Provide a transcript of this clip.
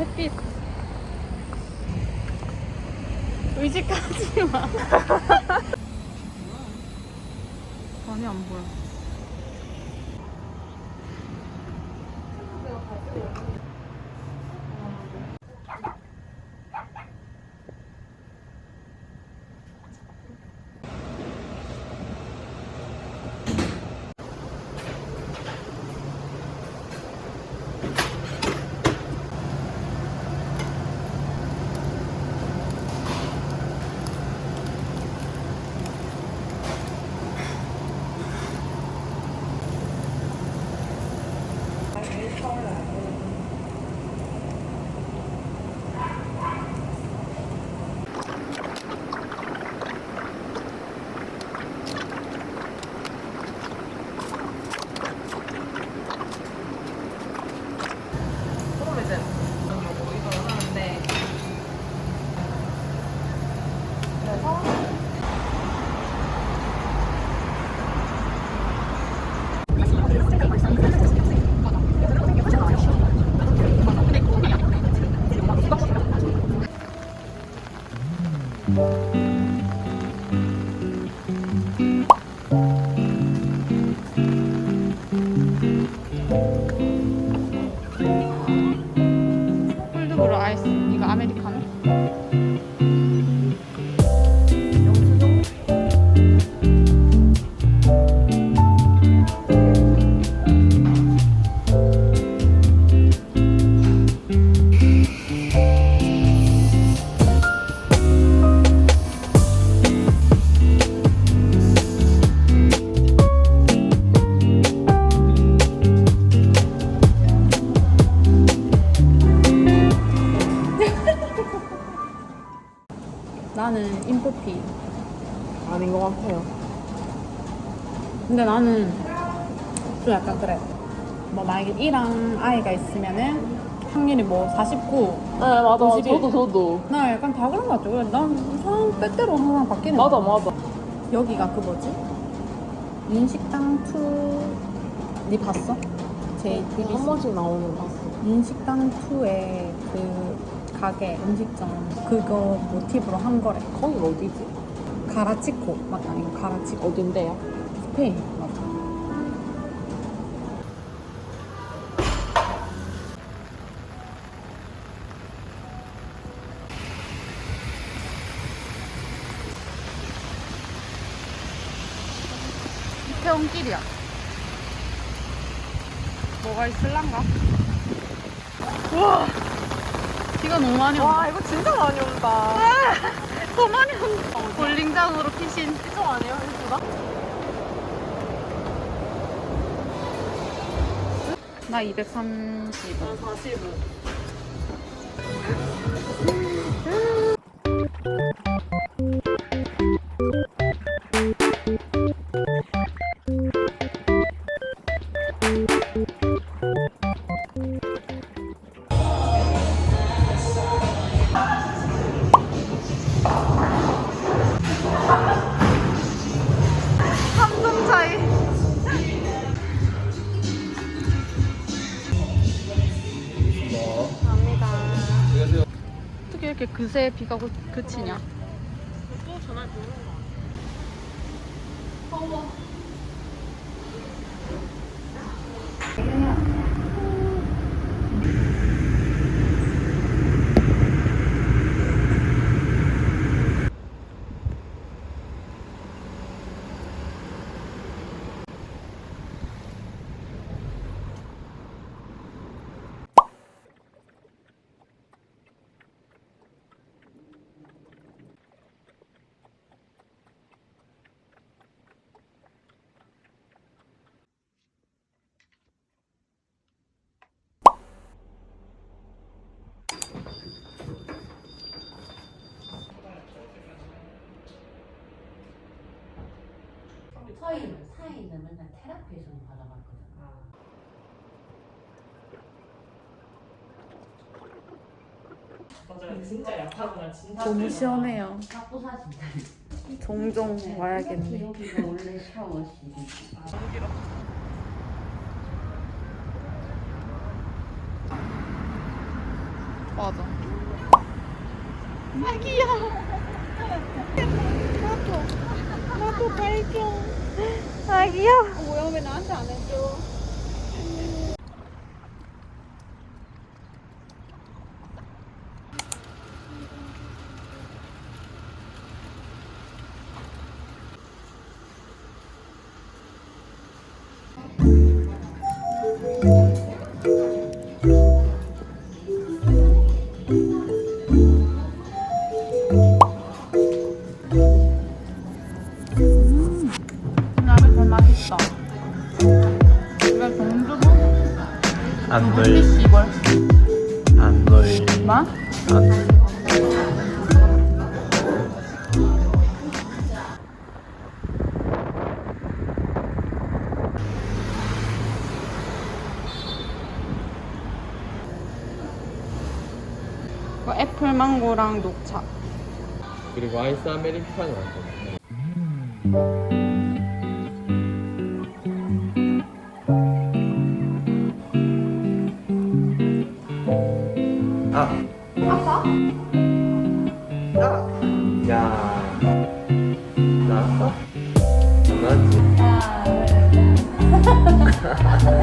햇빛. 의식하지 마. 많이 안 보여. 还没烧燃。 콜드브루 아이스. 이거 아메리카노? 나는 인프피. 아닌 것 같아요. 근데 나는 좀 약간 그래. 뭐 만약에 E랑 I가 있으면은 확률이 뭐 49. 네 맞아. 51. 저도 저도. 나 약간 다 그런 것 같아. 그래, 난 상황 때때로 항상 바뀌는 맞아 거 맞아. 여기가 그 뭐지? 인식당 2. 니 봤어? JTBC. 한 번씩 나오는 거 봤어. 인식당 2의 그 가게 음식점 그거 모티브로 한 거래. 거기가 어디지? 가라치코 맞다 이거 가라치코 어딘데요? 스페인 맞아. 이태원 길이야. 뭐가 있을란가? 우와! 비가 너무 많이 온다. 와 이거 진짜 많이 온다. 더 많이 온다. 볼링장으로 피신. 이쪽 아니에요? 이쪽다? 나 230. 45. 이렇게 그새 비가 그, 그치냐? 또 전화 주 테라피에서 받아봤거든. 맞아요. 진짜 약하구나. 진짜. 너무 시원해요. 종종 와야겠네. 여기가 원래 샤워실이지. 맞아. 아기야. 나도 나도 발견. 아기야. 뭐야 왜 나한테 안 해줘? 안 넣을 시벌. 안 넣을 마? 안 이거 애플 망고랑 녹차. 그리고 아이스 아메리카노 아 Ha ha ha.